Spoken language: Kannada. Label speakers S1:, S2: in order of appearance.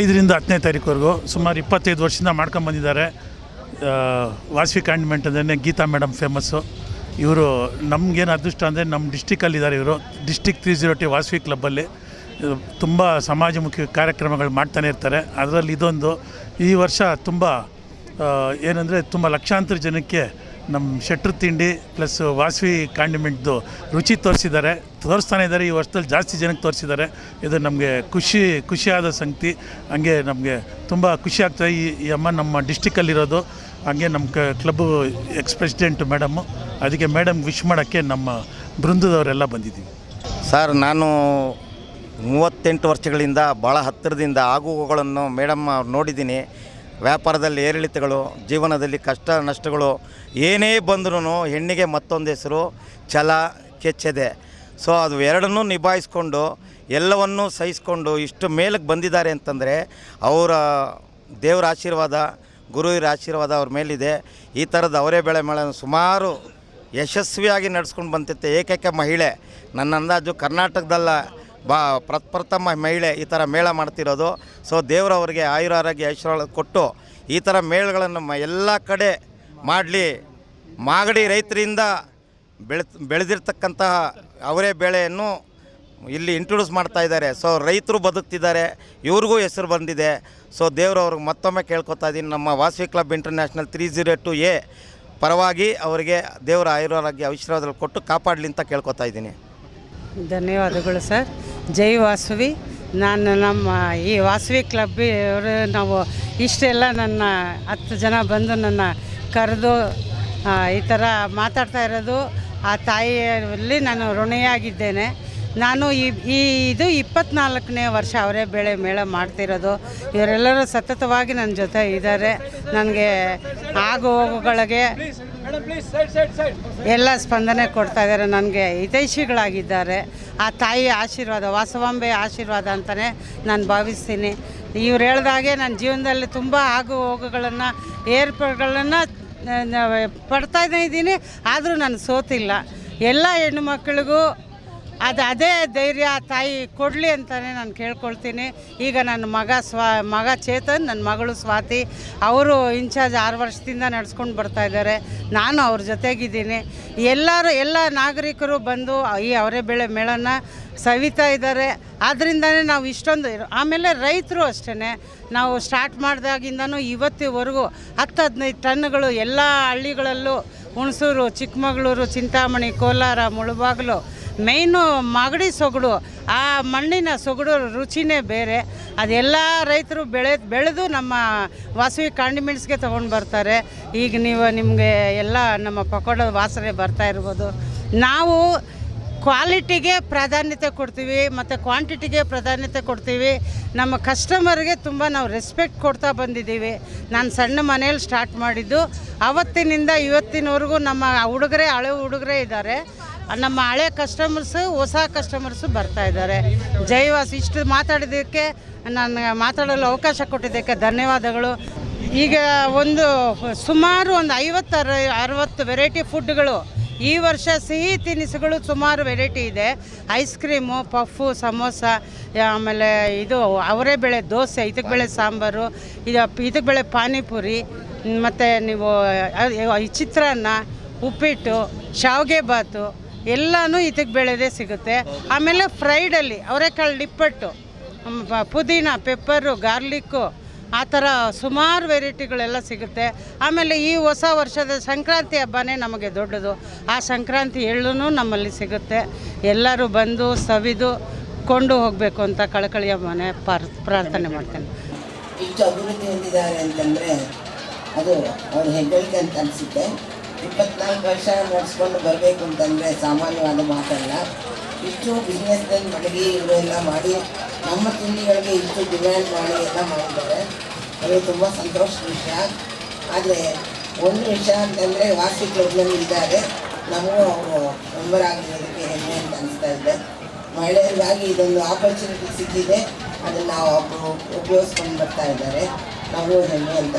S1: ಐದರಿಂದ ಹತ್ತನೇ ತಾರೀಕುವರೆಗೂ ಸುಮಾರು ಇಪ್ಪತ್ತೈದು ವರ್ಷದಿಂದ ಮಾಡ್ಕೊಂಬಂದಿದ್ದಾರೆ ವಾಸವಿ ಕಾಂಡಿಮೆಂಟ್ ಅಂದರೆ ಗೀತಾ ಮೇಡಮ್ ಫೇಮಸ್ಸು. ಇವರು ನಮಗೇನು ಅದೃಷ್ಟ ಅಂದರೆ ನಮ್ಮ ಡಿಸ್ಟಿಕಲ್ಲಿದ್ದಾರೆ ಇವರು. District three zero T Vasavi ಕ್ಲಬ್ಬಲ್ಲಿ. ತುಂಬ ಸಮಾಜಮುಖಿ ಕಾರ್ಯಕ್ರಮಗಳು ಮಾಡ್ತಾನೆ ಇರ್ತಾರೆ. ಅದರಲ್ಲಿ ಇದೊಂದು. ಈ ವರ್ಷ ತುಂಬ ಏನಂದರೆ ತುಂಬ ಲಕ್ಷಾಂತರ ಜನಕ್ಕೆ ನಮ್ಮ ಶೆಟ್ರು ತಿಂಡಿ ಪ್ಲಸ್ ವಾಸವಿ ಕಾಂಡಿಮೆಂಟ್ದು ರುಚಿ ತೋರಿಸಿದ್ದಾರೆ. ತೋರಿಸ್ತಾನೆ ಇದ್ದಾರೆ, ಈ ವರ್ಷದಲ್ಲಿ ಜಾಸ್ತಿ ಜನಕ್ಕೆ ತೋರಿಸಿದ್ದಾರೆ. ಇದು ನಮಗೆ ಖುಷಿ, ಖುಷಿಯಾದ ಸಂಗತಿ. ಹಂಗೆ ನಮಗೆ ತುಂಬ ಖುಷಿ ಆಗ್ತದೆ. ಈ ಅಮ್ಮ ನಮ್ಮ ಡಿಸ್ಟಿಕಲ್ಲಿರೋದು ಹಂಗೆ ನಮ್ಮ ಕ ಕ್ಲಬ್ಬು ಎಕ್ಸ್ ಪ್ರೆಸಿಡೆಂಟ್ ಮೇಡಮ್ಮು ಅದಕ್ಕೆ ಮೇಡಮ್ ವಿಶ್ ಮಾಡೋಕ್ಕೆ ನಮ್ಮ ಬೃಂದದವರೆಲ್ಲ ಬಂದಿದ್ದೀವಿ.
S2: ಸರ್ ನಾನು ಮೂವತ್ತೆಂಟು ವರ್ಷಗಳಿಂದ ಭಾಳ ಹತ್ತಿರದಿಂದ ಆಗುಗಳನ್ನು ಮೇಡಮ್ ನೋಡಿದ್ದೀನಿ. ವ್ಯಾಪಾರದಲ್ಲಿ ಏರಿಳಿತಗಳು, ಜೀವನದಲ್ಲಿ ಕಷ್ಟ ನಷ್ಟಗಳು ಏನೇ ಬಂದ್ರೂ ಹೆಣ್ಣಿಗೆ ಮತ್ತೊಂದು ಹೆಸರು ಛಲ ಕೆಚ್ಚದೆ. ಸೊ, ಅದು ಎರಡನ್ನೂ ನಿಭಾಯಿಸ್ಕೊಂಡು, ಎಲ್ಲವನ್ನೂ ಸಹಿಸ್ಕೊಂಡು ಇಷ್ಟು ಮೇಲಕ್ಕೆ ಬಂದಿದ್ದಾರೆ ಅಂತಂದರೆ ಅವರ ದೇವರ ಆಶೀರ್ವಾದ ಗುರುವಿನ ಆಶೀರ್ವಾದ ಅವ್ರ ಮೇಲಿದೆ. ಈ ಥರದ ಅವರೇ ಬೆಳೆ ಮೇಳ ಸುಮಾರು ಯಶಸ್ವಿಯಾಗಿ ನಡೆಸ್ಕೊಂಡು ಬಂತಿತ್ತು ಏಕೈಕ ಮಹಿಳೆ. ನನ್ನ ಅಂದಾಜು ಕರ್ನಾಟಕದಲ್ಲ ಬಾ ಪ್ರಪ್ರಥಮ ಮಹಿಳೆ ಈ ಥರ ಮೇಳ ಮಾಡ್ತಿರೋದು. ಸೊ ದೇವರವರಿಗೆ ಆಯುರ ಆರೋಗ್ಯ ಐಶ್ವರ್ಯ ಕೊಟ್ಟು ಈ ಥರ ಮೇಳಗಳನ್ನು ಎಲ್ಲ ಕಡೆ ಮಾಡಲಿ. ಮಾಗಡಿ ರೈತರಿಂದ ಬೆಳೆ ಬೆಳೆದಿರ್ತಕ್ಕಂತಹ ಅವರೇ ಬೆಳೆಯನ್ನು ಇಲ್ಲಿ ಇಂಟ್ರೊಡ್ಯೂಸ್ ಮಾಡ್ತಾ ಇದ್ದಾರೆ. ಸೊ ರೈತರು ಬದುಕ್ತಿದ್ದಾರೆ. ಇವ್ರಿಗೂ ಹೆಸರು ಬಂದಿದೆ. ಸೊ ದೇವರವ್ರಿಗೆ ಮತ್ತೊಮ್ಮೆ ಕೇಳ್ಕೊತಾ ಇದ್ದೀನಿ. ನಮ್ಮ Vasavi club international three zero two A ಪರವಾಗಿ ಅವರಿಗೆ ದೇವರ ಆಯುರಾರೋಗ್ಯ ಆಶೀರ್ವಾದ ಕೊಟ್ಟು ಕಾಪಾಡಲಿ ಅಂತ ಕೇಳ್ಕೊತಾ ಇದ್ದೀನಿ.
S3: ಧನ್ಯವಾದಗಳು ಸರ್. ಜೈ ವಾಸವಿ. ನಾನು ನಮ್ಮ ಈ ವಾಸವಿ ಕ್ಲಬ್ ಅವರು ನಾವು ಇಷ್ಟೆಲ್ಲ ನನ್ನ ಹತ್ತು ಜನ ಬಂದು ನನ್ನ ಕರೆದು ಈ ಥರ ಮಾತಾಡ್ತಾ ಇರೋದು. ಆ ತಾಯಿಯಲ್ಲಿ ನಾನು ಋಣಿಯಾಗಿದ್ದೇನೆ. ನಾನು ಈ ಈ ಇದು ಇಪ್ಪತ್ನಾಲ್ಕನೇ ವರ್ಷ ಅವರೇ ಬೆಳೆ ಮೇಳ ಮಾಡ್ತಿರೋದು. ಇವರೆಲ್ಲರೂ ಸತತವಾಗಿ ನನ್ನ ಜೊತೆ ಇದ್ದಾರೆ. ನನಗೆ ಆಗು ಹೋಗುಗಳಿಗೆ ಎಲ್ಲ ಸ್ಪಂದನೆ ಕೊಡ್ತಾ ಇದ್ದಾರೆ ನನಗೆ. ಹಿತೈಷಿಗಳಾಗಿದ್ದಾರೆ. ಆ ತಾಯಿ ಆಶೀರ್ವಾದ, ವಾಸವಾಂಬೆ ಆಶೀರ್ವಾದ ಅಂತಲೇ ನಾನು ಭಾವಿಸ್ತೀನಿ. ಇವ್ರು ಹೇಳ್ದಾಗೆ ನನ್ನ ಜೀವನದಲ್ಲಿ ತುಂಬ ಆಗು ಹೋಗುಗಳನ್ನು ಏರ್ಪಾಡುಗಳನ್ನು ಪಡ್ತಾ ಇದ್ದೀನಿ. ಆದರೂ ನಾನು ಸೋತಿಲ್ಲ. ಎಲ್ಲ ಹೆಣ್ಣು ಮಕ್ಕಳಿಗೂ ಅದು ಅದೇ ಧೈರ್ಯ ತಾಯಿ ಕೊಡಲಿ ಅಂತಲೇ ನಾನು ಕೇಳ್ಕೊಳ್ತೀನಿ. ಈಗ ನನ್ನ ಮಗ ಸ್ವಾ, ಮಗ ಚೇತನ್ ನನ್ನ ಮಗಳು ಸ್ವಾತಿ, ಅವರು ಇನ್ಚಾರ್ಜ್ ಆರು ವರ್ಷದಿಂದ ನಡ್ಸ್ಕೊಂಡು ಬರ್ತಾ ಇದ್ದಾರೆ. ನಾನು ಅವ್ರ ಜೊತೆಗಿದ್ದೀನಿ. ಎಲ್ಲರೂ, ಎಲ್ಲ ನಾಗರಿಕರು ಬಂದು ಈ ಅವರೇ ಬೆಳೆ ಮೇಳನ ಸವಿತಾ ಇದ್ದಾರೆ. ಆದ್ದರಿಂದನೇ ನಾವು ಇಷ್ಟೊಂದು ಆಮೇಲೆ ರೈತರು ಅಷ್ಟೇ ನಾವು ಸ್ಟಾರ್ಟ್ ಮಾಡಿದಾಗಿಂದನೂ ಇವತ್ತಿವರೆಗೂ ಹತ್ತು ಹದಿನೈದು ಟನ್ಗಳು ಎಲ್ಲ ಹಳ್ಳಿಗಳಲ್ಲೂ ಹುಣಸೂರು, ಚಿಕ್ಕಮಗಳೂರು, ಚಿಂತಾಮಣಿ, ಕೋಲಾರ, ಮುಳುಬಾಗಿಲು ಮೇಯ್ನು ಮಾಗಡಿ ಸೊಗಡು, ಆ ಮಣ್ಣಿನ ಸೊಗಡು ರುಚಿನೇ ಬೇರೆ. ಅದೆಲ್ಲ ರೈತರು ಬೆಳೆ, ಬೆಳೆದು ನಮ್ಮ ವಾಸವಿ ಕಾಂಡಿಮೆಂಟ್ಸ್ಗೆ ತೊಗೊಂಡು ಬರ್ತಾರೆ. ಈಗ ನೀವು ನಿಮಗೆ ಎಲ್ಲ ನಮ್ಮ ಪಕೋಡ ವಾಸನೆ ಬರ್ತಾ ಇರ್ಬೋದು. ನಾವು ಕ್ವಾಲಿಟಿಗೆ ಪ್ರಾಧಾನ್ಯತೆ ಕೊಡ್ತೀವಿ, ಮತ್ತು ಕ್ವಾಂಟಿಟಿಗೆ ಪ್ರಾಧಾನ್ಯತೆ ಕೊಡ್ತೀವಿ. ನಮ್ಮ ಕಸ್ಟಮರ್ಗೆ ತುಂಬ ನಾವು ರೆಸ್ಪೆಕ್ಟ್ ಕೊಡ್ತಾ ಬಂದಿದ್ದೀವಿ. ನಾನು ಸಣ್ಣ ಮನೇಲಿ ಸ್ಟಾರ್ಟ್ ಮಾಡಿದ್ದು, ಅವತ್ತಿನಿಂದ ಇವತ್ತಿನವರೆಗೂ ನಮ್ಮ ಹುಡುಗರೇ, ಹಳೆ ಹುಡುಗರೇ ಇದ್ದಾರೆ. ನಮ್ಮ ಹಳೆ ಕಸ್ಟಮರ್ಸು ಹೊಸ ಕಸ್ಟಮರ್ಸು ಬರ್ತಾ ಇದ್ದಾರೆ. ಜೈವಾಸ್ ಇಷ್ಟು ಮಾತಾಡಿದ್ದಕ್ಕೆ ನನಗೆ ಮಾತಾಡಲು ಅವಕಾಶ ಕೊಟ್ಟಿದ್ದಕ್ಕೆ ಧನ್ಯವಾದಗಳು. ಈಗ ಒಂದು ಸುಮಾರು ಒಂದು ಐವತ್ತು ಅರ ಅರವತ್ತು ವೆರೈಟಿ ಫುಡ್ಗಳು ಈ ವರ್ಷ ಸಿಹಿ ತಿನಿಸುಗಳು ಸುಮಾರು ವೆರೈಟಿ ಇದೆ. ಐಸ್ ಕ್ರೀಮು ಪಫು ಸಮೋಸ ಆಮೇಲೆ ಇದು ಅವರೇ ಬೆಳೆ ದೋಸೆ, ಇದಕ್ಕೆ ಬೆಳೆ ಸಾಂಬಾರು, ಇದು ಇದಕ್ಕೆ ಬೆಳೆ ಪಾನಿಪುರಿ, ಮತ್ತು ನೀವು ಚಿತ್ರಾನ್ನ, ಉಪ್ಪಿಟ್ಟು, ಶಾವಿಗೆ ಬಾತು ಎಲ್ಲನೂ ಇದಕ್ಕೆ ಬೆಳೆದೇ ಸಿಗುತ್ತೆ. ಆಮೇಲೆ ಫ್ರೈಡಲ್ಲಿ ಅವರೆಕಾಳು ನಿಪ್ಪಟ್ಟು ಪುದೀನ, ಪೆಪ್ಪರು, ಗಾರ್ಲಿಕ್ಕು, ಆ ಥರ ಸುಮಾರು ವೆರೈಟಿಗಳೆಲ್ಲ ಸಿಗುತ್ತೆ. ಆಮೇಲೆ ಈ ಹೊಸ ವರ್ಷದ ಸಂಕ್ರಾಂತಿ ಹಬ್ಬನೇ ನಮಗೆ ದೊಡ್ಡದು. ಆ ಸಂಕ್ರಾಂತಿ ಎಳ್ಳು ನಮ್ಮಲ್ಲಿ ಸಿಗುತ್ತೆ. ಎಲ್ಲರೂ ಬಂದು ಸವಿದು ಕೊಂಡು ಹೋಗಬೇಕು ಅಂತ ಕಳಕಳಿಯ ಮನೆ ಪಾರ್, ಪ್ರಾರ್ಥನೆ ಮಾಡ್ತೇನೆ.
S4: ಇಷ್ಟು ಅಭಿವೃದ್ಧಿ ಹೊಂದಿದ್ದಾರೆ ಅಂತಂದರೆ ಅದು ಅವ್ರ ಹೆಗ್ಗಳಿಕೆ ಅಂತ ಅನಿಸುತ್ತೆ. ಇಪ್ಪತ್ನಾಲ್ಕು ವರ್ಷ ನಡೆಸ್ಕೊಂಡು ಬರಬೇಕು ಅಂತಂದರೆ ಸಾಮಾನ್ಯವಾದ ಮಾತಲ್ಲ. ಇಷ್ಟು ಬಿಸ್ನೆಸ್ನಲ್ಲಿ ಮಡಗಿ ಇವರೆಲ್ಲ ಮಾಡಿ, ನಮ್ಮ ತಿಂಡಿಗಳಿಗೆ ಇಷ್ಟು ಡಿಮ್ಯಾಂಡ್ ಮಾಡಿ ಎಲ್ಲ ಮಾಡಿದ್ದಾರೆ. ಅದು ತುಂಬ ಸಂತೋಷದ ವಿಷಯ. ಆದರೆ ಒಂದು ವಿಷಯ ಅಂತಂದರೆ ವಾಸಿ ಕ್ಲಬ್ನಲ್ಲಿ ಇದ್ದಾರೆ. ನಮಗೂ ಅವರು ಮೆಂಬರ್ ಆಗಿರೋದಕ್ಕೆ ಹೆಮ್ಮೆ ಅಂತ ಅನಿಸ್ತಾ ಇದೆ. ಮಹಿಳೆಯರಿಗಾಗಿ ಇದೊಂದು ಆಪರ್ಚುನಿಟಿ ಸಿಕ್ಕಿದೆ. ಅದನ್ನು ನಾವು ಅವರು ಉಪಯೋಗಿಸ್ಕೊಂಡು ಬರ್ತಾ ಇದ್ದಾರೆ. ನಮಗೂ ಹೆಮ್ಮೆ ಅಂತ